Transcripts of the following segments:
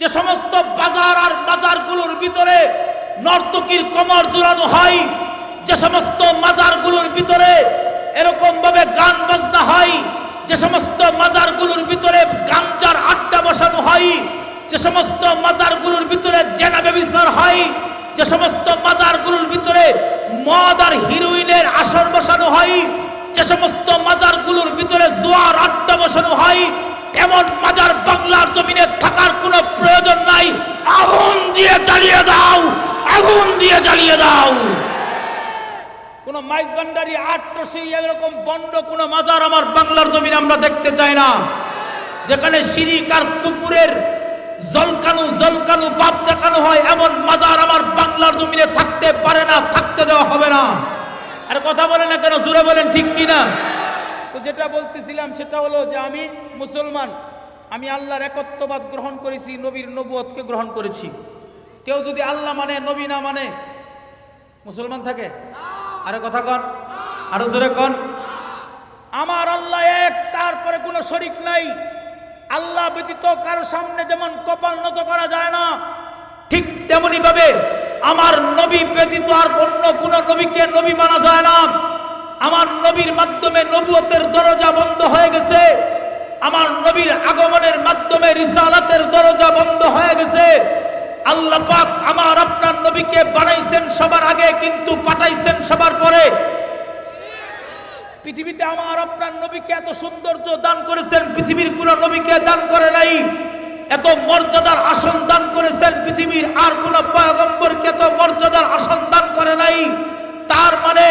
যে সমস্ত বাজার আর বাজারগুলোর ভিতরে নর্তকীর কমর জোড়ানো হয়, যে সমস্ত মাজারগুলোর ভিতরে এরকম ভাবে গান বাজনা হয়, যে সমস্ত মাজারগুলোর ভিতরে গাঞ্জার আড্ডা বসানো হয়, যে সমস্ত মাজারগুলোর ভিতরে জেনা ব্যবচার হয়, যে সমস্ত মাজারগুলোর ভিতরে মদ আর হিরোইনের আসর বসানো হয়, যে সমস্ত মাজারগুলোর ভিতরে জোয়ার আড্ডা বসানো হয়, এমন মাজার বাংলার জমিনে থাকার কোনো প্রয়োজন নাই আগুন দিয়ে জ্বালিয়ে দাও আগুন দিয়ে জ্বালিয়ে দাও। কোন মাইজ ভান্ডারি আট্টসি এরকম বন্ড, কোন মাজার আমার বাংলার জমিনে আমরা দেখতে চাই না। যেখানে শিরিক আর কুফুরের জলকানু জলকানু বাপ দেখানো হয়, এমন মাজার আমার বাংলার জমিনে থাকতে পারে না, থাকতে দেওয়া হবে না। আর কথা বলেন না কেন, জোরে বলেন, ঠিক কি না? তো যেটা বলতেছিলাম সেটা হলো যে আমি মুসলমান, আমি আল্লাহর একত্ববাদ গ্রহণ করেছি, নবীর নবুয়তকে গ্রহণ করেছি। কেউ যদি আল্লাহ মানে নবী না মানে মুসলমান থাকে? আরে কথা কন। আরও জোরে কন। আমার আল্লাহ এক, তারপরে কোনো শরিক নাই। আল্লাহ ব্যতীত কারও সামনে যেমন কপাল নত করা যায় না, ঠিক তেমনি ভাবে আমার নবী ব্যতীত আর অন্য কোন নবীকে নবী মানা যায় না। আমার নবীর মাধ্যমে নবুয়তের দরজা বন্ধ হয়ে গেছে। আমার নবীর আগমনের মাধ্যমে রিসালাতের দরজা বন্ধ হয়ে গেছে। আল্লাহ পাক আমার আপনার নবীকে বানাইছেন সবার আগে, কিন্তু পাঠাইছেন সবার পরে। পৃথিবীতে আমার আপনার নবীকে এত সৌন্দর্য দান করেছেন, পৃথিবীর কোন নবীকে দান করে নাই। এত মর্যাদার আসন দান করেছেন, পৃথিবীর আর কোন পয়গম্বরকে এত মর্যাদার আসন দান করে নাই। তার মানে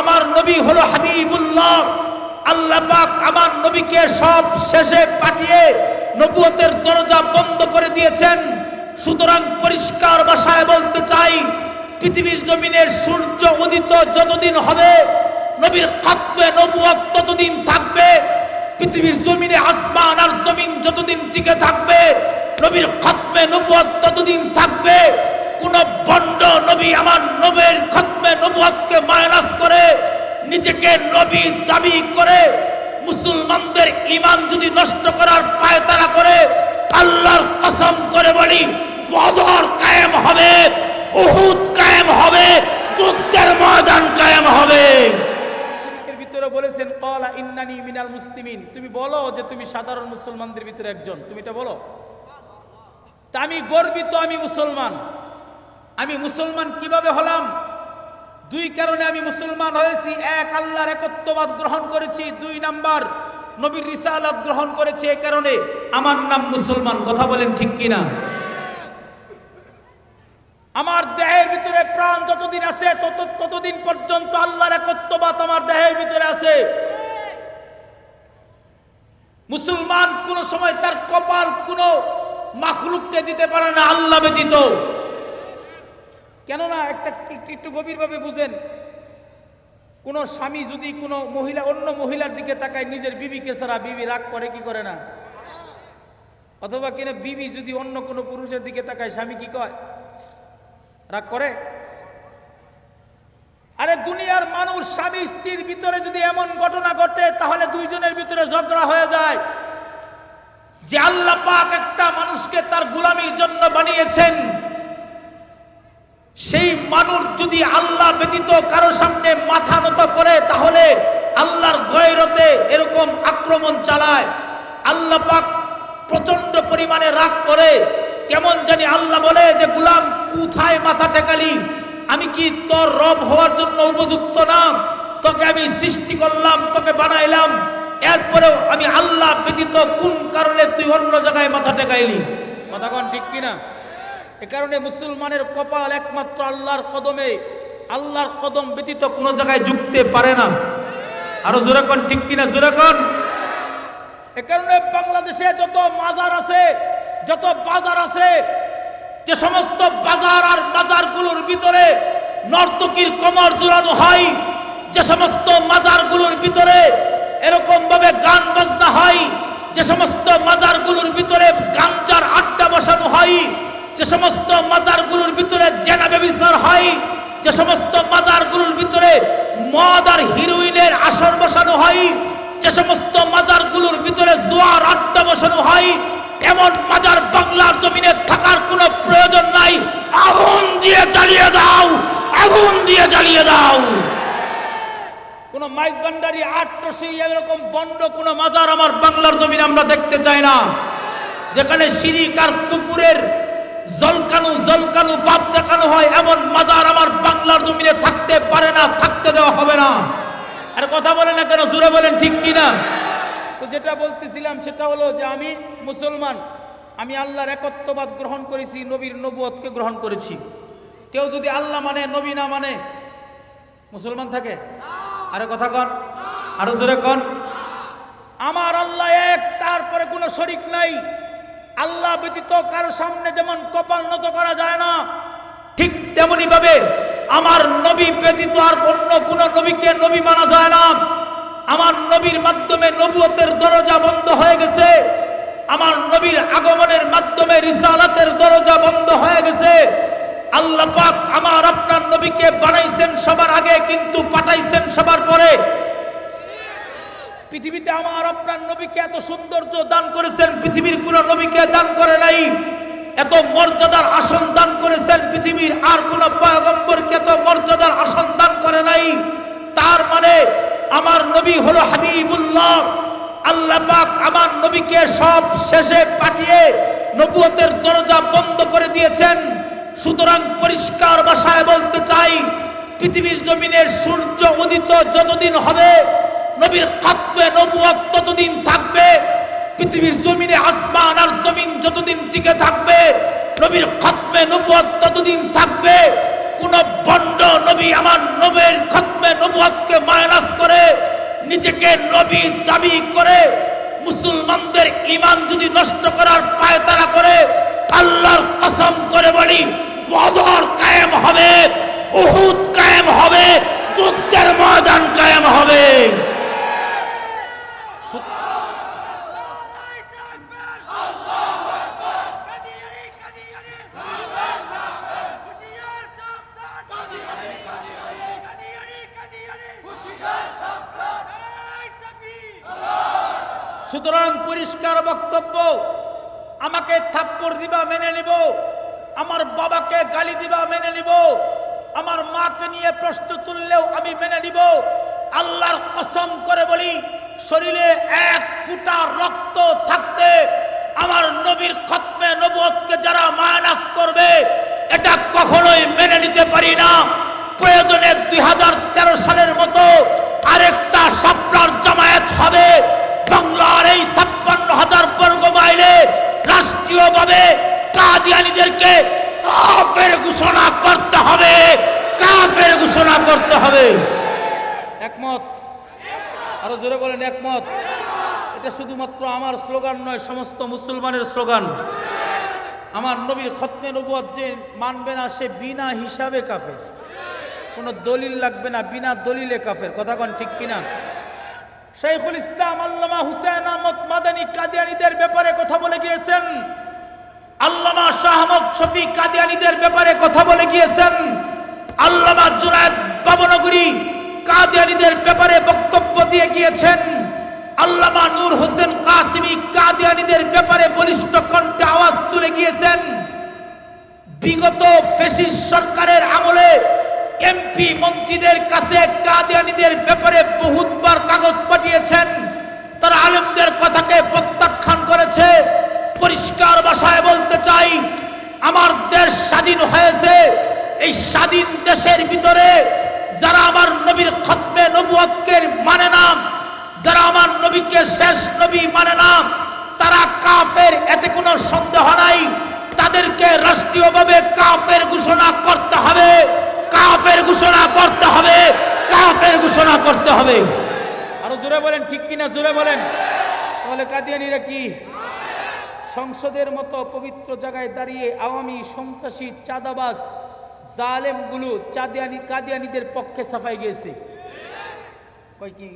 আমার নবী হলো হাবিবুল্লাহ। আল্লাহ পাক আমার নবীকে সব শেষে পাঠিয়ে নবুয়তের দরজা বন্ধ করে দিয়েছেন। সুতরাং পরিষ্কার ভাষায় বলতে চাই, পৃথিবীর জমিনের সূর্য উদিত যতদিন হবে, নবীর কাতবে নবুয়ত ততদিন থাকবে, পৃথিবীর জমিনে আসমান আর জমিন যতদিন টিকে থাকবে, নবীর খতমে নবুয়ত ততদিন থাকবে, কোন বন্ড নবী আমার নবীর খতমে নবুয়তকে মাইনাস করে, নিজেকে নবী দাবি করে, মুসলমানদের ইমান যদি নষ্ট করার পায়তারা করে, আল্লাহর কসম করে বলি বদর কায়েম হবে, উহুদ কায়েম হবে, যুদ্ধের ময়দান কায়েম হবে। ভিতরে বলেছেন, কলা ইন্নানি মিনাল মুসলিমিন। তুমি বলো যে তুমি সাধারণ মুসলমানদের ভিতরে একজন। তুমি এটা বলো? তা আমি গর্বিত আমি মুসলমান। আমি মুসলমান কীভাবে হলাম? দুই কারণে আমি মুসলমান হয়েছি। এক, আল্লাহর একত্ববাদ গ্রহণ করেছি। দুই নাম্বার, নবীর রিসালাত গ্রহণ করেছি এ কারণে। আমার নাম মুসলমান। কথা বলেন ঠিক কিনা? আমার দেহের ভিতরে প্রাণ যতদিন আছে, তত, ততদিন পর্যন্ত আল্লাহর একত্ববাদ আমার দেহের ভিতরে আছে। মুসলমান কোন সময় তার কপাল কোন মাখলুককে দিতে পারে না, আল্লাহ ব্যতীত। কেননা একটা, একটু- গভীরভাবে বুঝেন, কোন স্বামী যদি কোনো মহিলা, অন্য মহিলার দিকে তাকায়, নিজের বিবিকে ছাড়া বিবি রাগ করে, কি করে না? অথবা কিনা বিবি যদি অন্য কোনো পুরুষের দিকে তাকায়, স্বামী কি কয়? রাগ করে? আরে দুনিয়ার মানুষ স্বামী স্ত্রীর ভিতরে যদি এমন ঘটনা ঘটে, তাহলে দুইজনের ভিতরে ঝগড়া হয়ে যায়। যে আল্লাহ পাক একটা মানুষকে তার গোলামির জন্য বানিয়েছেন, সেই মানুষ যদি আল্লাহ ব্যতীত কারও সামনে মাথা নত করে, তাহলে আল্লাহর গয়রতে এরকম আক্রমণ চালায়। আল্লাহ পাক প্রচণ্ড পরিমাণে রাগ করে। কেমন জানি আল্লাহ বলে যে, গুলাম কোথায় মাথা টেকালি। আমি কি তোর রব হওয়ার জন্য উপযুক্ত না? তোকে আমি সৃষ্টি করলাম, তোকে বানাইলাম। এরপরেও আমি আল্লাহ ব্যতীত কোন কারণে তুই অন্য জায়গায় মাথা টেকাইলি? কথা কন ঠিক কিনা? এ কারণে মুসলমানের কপাল একমাত্র আল্লাহর কদমে, আল্লাহর কদম ব্যতীত কোনো জায়গায় ঝুঁকতে পারে না। আরও জোরে কন, ঠিক কিনা? জোরে কন। এ কারণে বাংলাদেশে যত মাজার আছে, যত বাজার আছে যে সমস্ত বাজার আর বাজারগুলোর ভিতরে নর্তকীর কমর জোড়ানো হয়, যে সমস্ত মাজারগুলোর ভিতরে এরকম ভাবে গান বাজনা হয়, যে সমস্ত মাজারগুলোর ভিতরে গাঞ্জার আড্ডা বসানো হয়, যে সমস্ত মাজারগুলোর ভিতরে জেনা ব্যবচার হয়, যে সমস্ত মাজারগুলোর ভিতরে মদ আর হিরোইনের আসর বসানো হয়, যে সমস্ত মাজারগুলোর ভিতরে জোয়ার আড্ডা বসানো হয় এমন মাজার বাংলার জমিনে থাকার কোনো প্রয়োজন নাই। আগুন দিয়ে জ্বালিয়ে দাও, আগুন দিয়ে জ্বালিয়ে দাও। কোন মাইজ ভান্ডারি সিঁড়ি এরকম বন্ড কোন মাজার আমার বাংলার জমিনে আমরা দেখতে চাই না। যেখানে সিঁড়ি কার কুফুরের জলকানু জলকানু বাপ দেখানো হয়, এমন মাজার আমার বাংলার জমিনে থাকতে পারে না, থাকতে দেওয়া হবে না। আর কথা বলেন না কেন? জুড়ে বলেন, ঠিক কিনা? না তো যেটা বলতেছিলাম সেটা হলো যে আমি মুসলমান, আমি আল্লাহর একত্ববাদ গ্রহণ করেছি, নবীর নবুয়তকে গ্রহণ করেছি। কেউ যদি আল্লাহ মানে নবী না মানে মুসলমান থাকে? আরে কথা কন, আরও জোরে কন। আমার আল্লাহ এক, তারপরে কোনো শরিক নাই। আল্লাহ ব্যতীত কারও সামনে যেমন কপাল নত করা যায় না, ঠিক তেমনি ভাবে আমার নবী ব্যতীত আর অন্য কোন নবীকে নবী মানা যায় না। আমার নবীর মাধ্যমে নবুয়তের দরজা বন্ধ হয়ে গেছে। আমার নবীর আগমনের মাধ্যমে রিসালাতের দরজা বন্ধ হয়ে গেছে। আল্লাহ পাক আমার আপনার নবীকে বানাইছেন সবার আগে, কিন্তু পাঠাইছেন সবার পরে। পৃথিবীতে আমার আপনার নবীকে এত সৌন্দর্য দান করেছেন, পৃথিবীর কোন নবীকে দান করে নাই। এত মর্যাদার আসন দান করেছেন, পৃথিবীর আর কোন পয়গম্বরকে এত মর্যাদার আসন দান করে নাই। তার মানে আমার নবী হলো হাবিবুল্লাহ। আল্লাহ পাক আমার নবীকে সব শেষে পাঠিয়ে নবুয়তের দরজা বন্ধ করে দিয়েছেন। সুতরাং পরিষ্কার ভাষায় বলতে চাই, পৃথিবীর জমিনের সূর্য উদিত যতদিন হবে, নবীর খাতমে নবুয়ত ততদিন থাকবে। পৃথিবীর জমিনে আসমান আর জমিন যতদিন টিকে থাকবে, নবীর খাতমে নবুয়ত ততদিন থাকবে। কোন বন্ড নবী আমার নবীর খতমে নবুয়াতকে মায়নাস করে, নিজেকে নবী দাবি করে, মুসলমানদের ইমান যদি নষ্ট করার পায়তারা করে, আল্লাহর কসম করে বলি, বদর কায়েম হবে, উহুদ কায়েম হবে, যুদ্ধের ময়দান কায়েম হবে। সুতরাং পরিষ্কার বক্তব্য, আমাকে থাপ্পড় দিবা মেনে নিব, আমার বাবাকে গালি দিবা মেনে নিব, আমার মাকে নিয়ে প্রশ্ন তুললেও আমি মেনে নিব, আল্লাহর কসম করে বলি, শরীরে এক ফুটা রক্ত থাকতে আমার নবীর খতমে নবুয়তকে যারা মায়ানাস করবে, এটা কখনোই মেনে নিতে পারি না। প্রয়োজনে দুই হাজার তেরো সালের মতো আরেকটা সাপলার জামায়াত হবে বাংলার এই ছাপ্পান্ন হাজার বর্গ মাইলে রাষ্ট্রীয়ভাবে কাদিয়ানিদেরকে কাফের ঘোষণা করতে হবে। কাফের ঘোষণা করতে হবে। একমত? আরও জোরে বলেন, একমত? এটা শুধুমাত্র আমার স্লোগান নয়, সমস্ত মুসলমানের স্লোগান। আমার নবীর খতমে নবুয়ত যে মানবে না, সে বিনা হিসাবে কাফের। কোনো দলিল লাগবে না, বিনা দলিলে কাফের। কথা কন ঠিক কিনা? শেখুল ইসলাম আল্লামা হুসেন আহমদ মাদানী কাদিয়ানিদের ব্যাপারে কথা বলে গিয়েছেন। আল্লামা শাহ আহমদ শফি কাদিয়ানিদের ব্যাপারে কথা বলে গিয়েছেন। আল্লামা জুনায়দ বাবনগরী কাদিয়ানিদের ব্যাপারে বক্তব্য দিয়ে গিয়েছেন। আল্লামা নূর হোসেন কাসিমি কাদিয়ানিদের ব্যাপারে বলিষ্ঠ কণ্ঠে আওয়াজ তুলে গিয়েছেন। বিগত ফেসিস সরকারের আমলে এমপি মন্ত্রীদের কাছে কাদিয়ানিদের ব্যাপারে বহুতবার কাগজ পাঠিয়েছেন। তারা আলেমদের কথাকে প্রত্যাখ্যান করেছে। পরিষ্কার ভাষায় বলতে চাই, আমার দেশ স্বাধীন হয়েছে। এই স্বাধীন দেশের ভিতরে যারা আমার নবীর খতমে নবুয়তকে মানে না, যারা আমার নবীকে শেষ নবী মানে না, তারা কাফের, এতে কোনো সন্দেহ নাই। তাদেরকে রাষ্ট্রীয়ভাবে কাফের ঘোষণা করতে হবে। কাফের ঘোষণা করতে হবে, কাফের ঘোষণা করতে হবে। আরও জোরে বলেন, ঠিক কিনা? জোরে বলেন। তাহলে কাদিয়ানিরা কি? সংসদের মতো পবিত্র জায়গায় দাঁড়িয়ে আওয়ামী সন্ত্রাসী চাঁদাবাজ, জালেমগুলো চাঁদিয়ানি, কাদিয়ানিদের পক্ষে সাফাই গিয়েছে। কয় কি?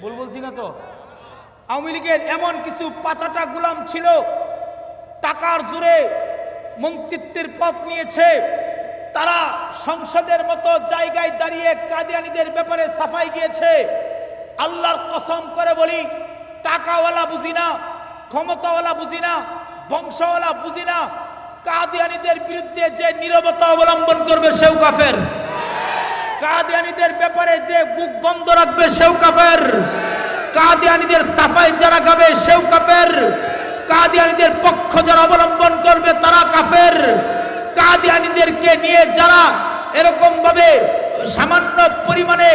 বল বলছি না তো? আওয়ামী লীগের এমন কিছু পাচাটা গুলাম ছিল, টাকার জোরে মন্ত্রিত্বের পথ নিয়েছে তারা সংসদের মতো জায়গায় দাঁড়িয়ে কাদিয়ানিদের ব্যাপারে সাফাই গিয়েছে। আল্লাহর কসম করে বলি, টাকাওয়ালা বুঝি না, ক্ষমতাওয়ালা বুঝি না, বংশওয়ালা বুঝি না, কাদিয়ানিদের বিরুদ্ধে যে নীরবতা অবলম্বন করবে সেও কাফের। কাদিয়ানিদের ব্যাপারে যে বুক বন্ধ রাখবে সেও কাফের। কাদিয়ানিদের সাফাই যারা গাবে সেও কাফের। কাদিয়ানিদের পক্ষ যারা অবলম্বন করবে তারা কাফের। কাদিয়ানিদেরকে নিয়ে যারা এরকম ভাবে সামান্য পরিমাণে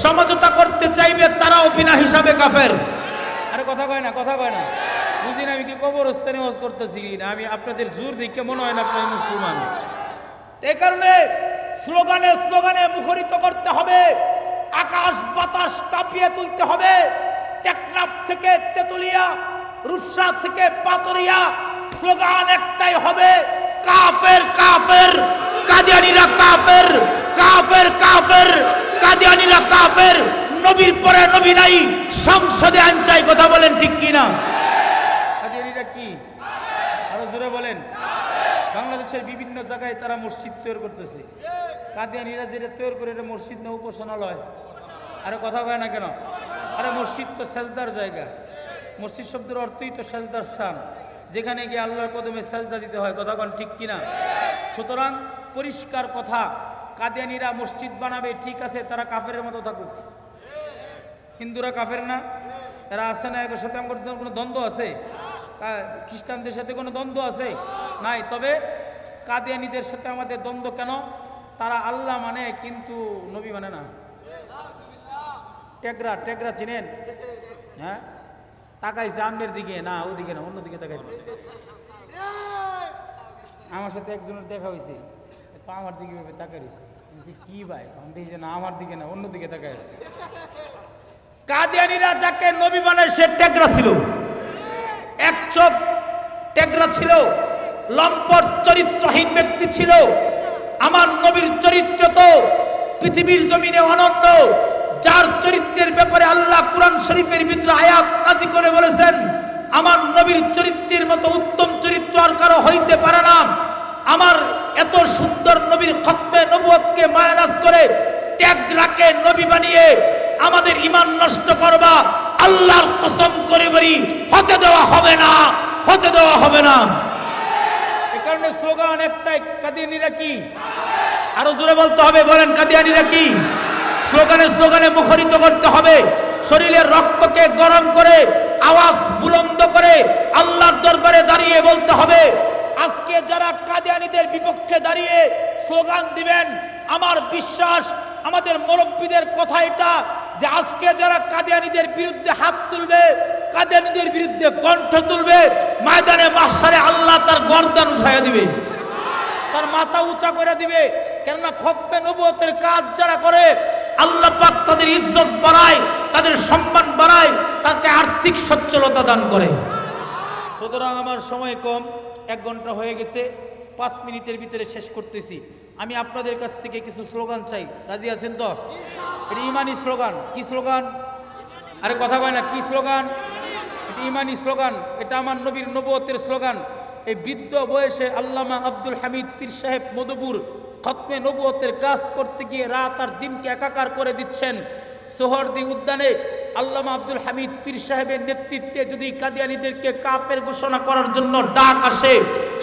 সমঝোতা করতে চাইবে তারাও বিনা হিসাবে কাফের। আরে কথা কয় না কথা কয় না। বুঝি না আমি কি কবরস্থানে ওয়াজ করতেছি না আমি আপনাদের জোর দেখে মনে হয় না আপনার মুসলমান। এই কারণে স্লোগানে স্লোগানে মুখরিত করতে হবে আকাশ বাতাস কাঁপিয়ে তুলতে হবে টেকনাফ থেকে তেতুলিয়া রুসা থেকে পাতরিয়া স্লোগান একটাই হবে কাফের কাফের, কাদিয়ানিরা কাফের কাফের কাফের, কাদিয়ানিরা কাফের। নবীর পরে নবী নাই, সংসদে আনচাই কথা বলেন ঠিক কিনা? কাদিয়ানিরা কি? আরও জোরে বলেন। বাংলাদেশের বিভিন্ন জায়গায় তারা মসজিদ তৈরি করতেছে। কাদিয়ানিরা যেটা তৈরি করে, এটা মসজিদ না, উপাসনালয়? আরে কথা কয় না কেন? আরে মসজিদ তো সেজদার জায়গা। মসজিদ শব্দের অর্থই তো সেজদার স্থান। যেখানে গিয়ে আল্লাহর কদমে সেজদা দিতে হয়, কথা কন ঠিক কিনা? সুতরাং পরিষ্কার কথা, কাদিয়ানিরা মসজিদ বানাবে, ঠিক আছে, তারা কাফের মতো থাকুক। হিন্দুরা কাফের না? এরা আছে না একের সাথে? আমার কোনো দ্বন্দ্ব আছে? খ্রিস্টানদের সাথে কোনো দ্বন্দ্ব আছে? নাই, তবে কাদিয়ানিদের সাথে আমাদের দ্বন্দ্ব কেন? তারা আল্লাহ মানে কিন্তু নবী মানে না। টেকরা টেকরা চিনেন? হ্যাঁ? তাকাইছে আমনের দিকে না ওদিকে না অন্যদিকে তাকাইছে। আমার সাথে একজনের দেখা হয়েছে তো আমার দিকে ভেবে তাকাই রয়েছে। বলছি, কি ভাই আমি দেখি না আমার দিকে না অন্যদিকে তাকাই আছে। কাদিয়ানিরা যাকে নবী বানায় সে টেকরা ছিল। এক চোখ টেকরা ছিল লম্পট চরিত্রহীন ব্যক্তি ছিল। আমার নবীর চরিত্র তো পৃথিবীর জমিনে অনন্য। যার চরিত্রের ব্যাপারে আল্লাহ কোরআন শরীফের ভিতরে আয়াত নাজি করে বলেছেন আমার নবীর চরিত্রের মতো উত্তম চরিত্র আর কারও হইতে পারে না। আমার এত সুন্দর নবীর খতমে নবুয়তকে মায়ানাস করে ত্যাগরাকে নবী বানিয়ে আমাদের ইমান নষ্ট করবা আল্লাহর কসম করে বলি হতে দেওয়া হবে না হতে দেওয়া হবে না। এ কারণে স্লোগান একটাই কাদিয়ানিরা কি? আরও জোরে বলতে হবে বলেন কাদিয়ানিরা কি? স্লোগানে স্লোগানে মুখরিত করতে হবে। শরীরের রক্তকে গরম করে, আওয়াজ বুলন্দ করে আল্লাহর দরবারে দাঁড়িয়ে বলতে হবে, আজকে যারা কাদিয়ানিদের বিপক্ষে দাঁড়িয়ে স্লোগান দিবেন, আমার বিশ্বাস আমাদের মুরব্বীদের কথা এটা যে আজকে যারা কাদিয়ানিদের বিরুদ্ধে হাত তুলবে, কাদিয়ানিদের বিরুদ্ধে কণ্ঠ তুলবে, ময়দানে মাসারে আল্লাহ তার গর্দান উঠাইয়া দিবে। তার মাথা উঁচা করে দিবে। কেননা খতমে নবুয়তের কাজ যারা করে আল্লাহ পাক তাদের ইজ্জত বাড়ায়, তাদের সম্মান বাড়ায়, তাকে আর্থিক সচ্ছলতা দান করে। সুতরাং আমার সময় কম, এক ঘণ্টা হয়ে গেছে, পাঁচ মিনিটের ভিতরে শেষ করতেছি। আমি আপনাদের কাছ থেকে কিছু স্লোগান চাই। রাজি আছেন তো? এটা ইমানি স্লোগান। কি স্লোগান? আরে কথা কয় না, কি স্লোগান? এটা ইমানি স্লোগান। এটা আমার নবীর নবতের স্লোগান। এই বৃদ্ধ বয়সে আল্লামা আব্দুল হামিদ পীর সাহেব মধুপুর খতমে নবুয়তের কাজ করতে গিয়ে রাত আর দিনকে একাকার করে দিচ্ছেন। সোহরদি উদ্যানে আল্লামা আব্দুল হামিদ পীর সাহেবের নেতৃত্বে যদি কাদিয়ানিদেরকে কাফের ঘোষণা করার জন্য ডাক আসে,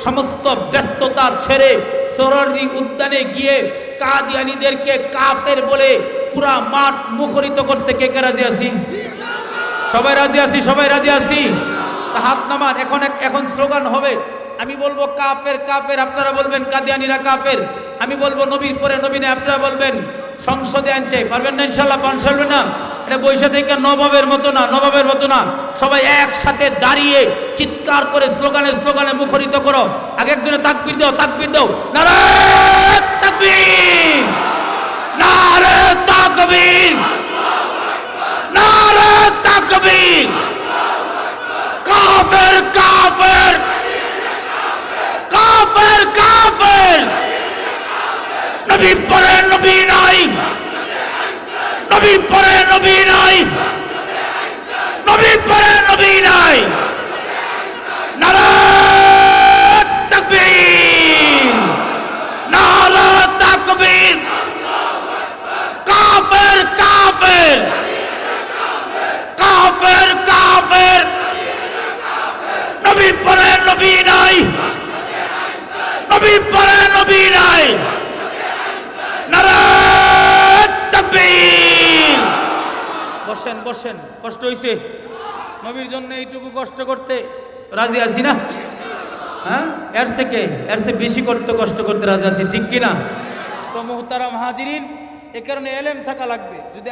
সমস্ত ব্যস্ততা ছেড়ে সোহরদি উদ্যানে গিয়ে কাদিয়ানিদেরকে কাফের বলে পুরা মাঠ মুখরিত করতে কে কে রাজি আছি? সবাই রাজি আছি, সবাই রাজি আছি। হাত নামান, এখন এখন স্লোগান হবে। আমি বলব কাফের কাফের, আপনারা বলবেন কাদিয়ানিরা কাফের। আমি বলব নবীর পরে নবীনে আপনারা বলবেন, সংসদে আনছে, পারবেন না ইনশাল্লাহ চলবে না। এটা বৈশা থেকে নবাবের মতো না, নবাবের মতো না। সবাই একসাথে দাঁড়িয়ে চিৎকার করে স্লোগানে স্লোগানে মুখরিত করো। আগে একজনে তাকবির দাও তাকবির দাও। নারে তাকবীর! নারে তাকবীর! নারে তাকবীর কাফের কাফের কাফের কাফের নবী পরে নবী নাই। নবীর পরে নবী নাই। নবীর পরে নবী নাই। কাফের কাফের নবী পরে নবী নাই নবী পরে নবী নাই নারায়ণ বসেন কষ্ট হইছে? নবীর জন্য এইটুকু কষ্ট করতে রাজি আছি না? হ্যাঁ? এর থেকে এর থেকে বেশি করতে, কষ্ট করতে রাজি আছি, ঠিক কিনা? তো মোহতারাম হাজিরিন, এ কারণে এলেম থাকা লাগবে। যদি